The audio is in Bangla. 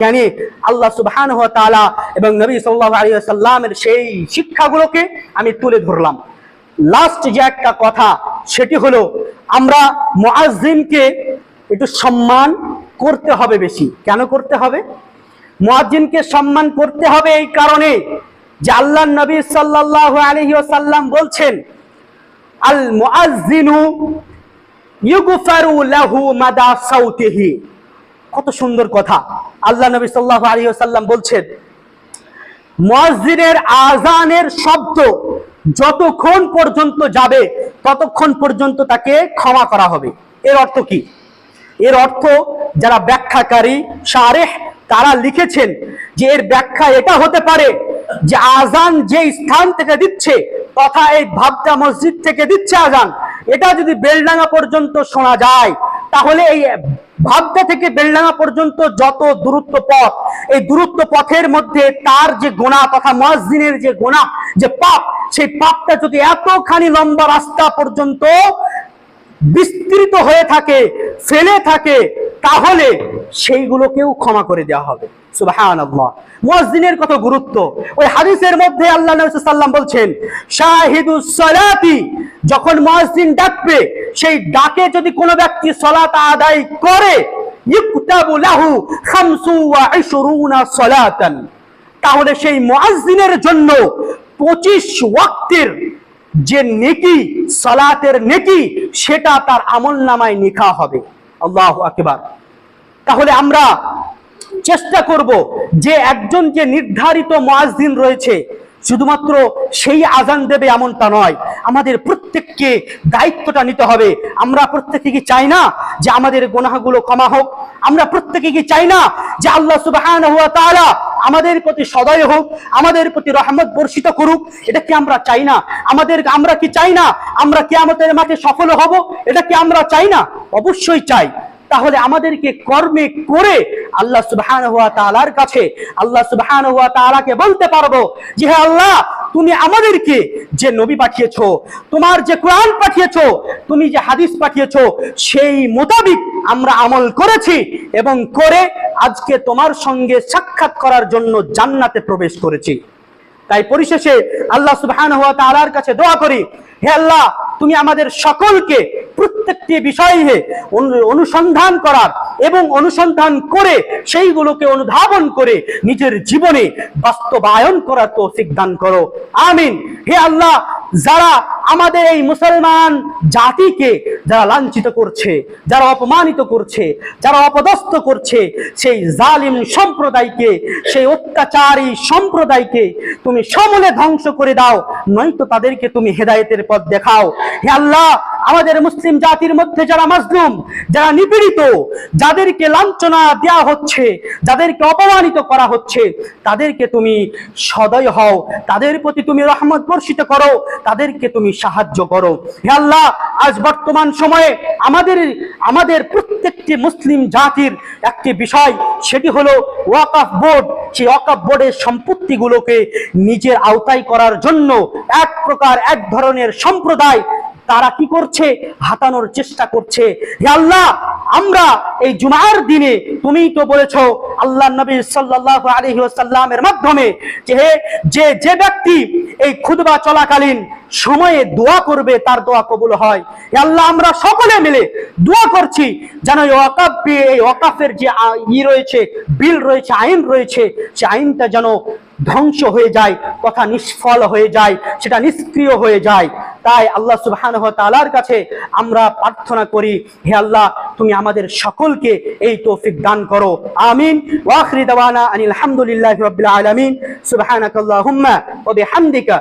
জ্ঞানী আল্লাহ সুবহান এবং নবী সাল্লাহ আলী সাল্লামের সেই শিক্ষাগুলোকে আমি তুলে ধরলাম। লাস্ট যে একটা কথা, সেটি হলো আমরা মুআজ্জিনকে একটু সম্মান করতে হবে বেশি। কেন করতে হবে? মুআজ্জিনকে সম্মান করতে হবে এই কারণে যে আল্লাহ নবী সাল্লাল্লাহু আলাইহি ওয়াসাল্লাম বলছেন, আল মুআজ্জিনু ইউগফারু লাহু মাদা সাউতিহি। কত সুন্দর কথা। আল্লাহ নবী সাল্লাল্লাহু আলাইহি ওয়াসাল্লাম বলছেন মসজিদের আজানের শব্দ যতক্ষণ পর্যন্ত যাবে, ততক্ষণ পর্যন্ত তাকে ক্ষমা করা হবে। এর অর্থ কি? এর অর্থ, যারা ব্যাখ্যাকারী শারেহ তারা লিখেছেন যে এর ব্যাখ্যা এটা হতে পারে যে আজান যে স্থান থেকে দিচ্ছে, তথা এই ভাবটা মসজিদ থেকে দিচ্ছে আজান এটা যদি বেলডাঙ্গা পর্যন্ত শোনা যায় তাহলে এই ভাবটা থেকে বেলডাঙ্গা পর্যন্ত যত দূরত্ব পথ, এই দূরত্ব পথের মধ্যে তার যে গোনা তথা মসজিদের যে গোনা, যে পাপ, সেই পাপটা যদি এতখানি লম্বা রাস্তা পর্যন্ত বিস্তৃত হয়ে থাকে, ফেলে থাকে, তাহলে সেইগুলোকেও ক্ষমা করে দেওয়া হবে। কত গুরুত্ব। ওই হাদিসের মধ্যে আল্লাহ বলছেন, শাহিদুস সালাতি যখন মুয়াজ্জিন ডাকবে, সেই ডাকে যদি কোনো ব্যক্তি সালাত আদায় করে ইউকতাবু লাহু 25 সালাতান। তাহলে সেই মুয়াজ্জিনের জন্য 25 ওয়াক্তের যে নেকি, সালাতের নেকি, সেটা তার আমল নামায় নিখা হবে। আল্লাহ আকবার। তাহলে আমরা চেষ্টা করব যে একজন যে নির্ধারিত মুয়াজ্জিন রয়েছে শুধুমাত্র সেই আজান দেবে এমনটা নয়। আমাদের প্রত্যেককে দায়িত্বটা নিতে হবে। আমরা প্রত্যেকে কি চাই না যে আমাদের গোনাহগুলো ক্ষমা হোক? আমরা প্রত্যেকে কি চাই না যে আল্লাহ সুবহানাহু ওয়া তাআলা আমাদের প্রতি সদয় হোক, আমাদের প্রতি রহমত বর্ষিত করুক? এটা কি আমরা চাই না? আমাদের আমরা কি চাই না? আমরা কি আমাদের মাঠে সফল হব? এটা কি আমরা চাই না? অবশ্যই চাই। তাহলে আমাদেরকে কর্মে করে আল্লাহ সুবহান হুয়া তালার কাছে, আল্লাহ সুবহান হুয়া তাআলাকে বলতে পারব যে, হে আল্লাহ, তুমি আমাদেরকে যে নবী পাঠিয়েছো, তোমার যে কোরআন পাঠিয়েছো, তুমি যে হাদিস পাঠিয়েছো, সেই মোতাবিক আমরা আমল করেছি এবং করে আজকে তোমার সঙ্গে সাক্ষাৎ করার জন্য জান্নাতে প্রবেশ করেছি। তাই পরিশেষে আল্লাহ সুবহান হুয়া তাআলার কাছে দোয়া করি, হে আল্লাহ, তুমি আমাদের সকলকে প্রত্যেকটি বিষয়ে অনু- অনুসন্ধান করার এবং অনুসন্ধান করে সেইগুলোকে অনুধাবন করে নিজের জীবনে বাস্তবায়ন করার তো দান করো। আমিন। হে আল্লাহ, যারা আমাদের এই মুসলমান জাতিকে যারা লাঞ্ছিত করছে, যারা অপমানিত করছে, যারা অপদস্থ করছে, সেই জালিম সম্প্রদায়কে, সেই অত্যাচারী সম্প্রদায়কে তুমি সমূলে ধ্বংস করে দাও, নয়তো তাদেরকে তুমি হেদায়েতের পথ দেখাও। হে আল্লাহ আমাদের মুসলিম জাতির মধ্যে যারা মাজলুম, যারা নিপীড়িত, যাদেরকে লাঞ্ছনা দেওয়া হচ্ছে, যাদেরকে অপমানিত করা হচ্ছে, তাদেরকে তুমি সদয় হও, তাদের প্রতি তুমি রহমত বর্ষিত করো, তাদেরকে তুমি সাহায্য করো। হে আল্লাহ, আজ বর্তমান সময়ে আমাদের আমাদের প্রত্যেকটি মুসলিম জাতির একটি বিষয়, সেটি হলো ওয়াকাফ বোর্ড। সেই ওয়াকাফ বোর্ডের সম্পত্তিগুলোকে নিজের আওতায় করার জন্য এক প্রকার, এক ধরনের সম্প্রদায় তারা কি করছে? হাতানোর চেষ্টা করছে। হে আল্লাহ, আমরা এই জুমার দিনে তুমিই তো বলেছ, আল্লাহ নবী সাল্লাল্লাহু আলাইহি ওয়াসাল্লামের মাধ্যমে যে যে যে ব্যক্তি এই খুতবা চলাকালীন সময়ে দোয়া করবে, তার দোয়া কবুল হয়। আল্লাহ, আমরা সকলে মিলে দোয়া করছি যেন এই বি- এই ওয়াকাফের যে ই রয়েছে, বিল রয়েছে, আইন রয়েছে, সে আইনটা যেন ধ্বংস হয়ে যায়, কথা নিষ্ফল হয়ে যায়, সেটা নিষ্ক্রিয় হয়ে যায়। তাই আল্লাহ সুবহানাহু তালার কাছে আমরা প্রার্থনা করি, হে আল্লাহ, তুমি আমাদের সকলকে এই তৌফিক দান করো। আমিন। ওয়া আখিরি দাওয়ানা আনিল হামদুলিল্লাহি আলমিন। আলামিন বিহামদিকা।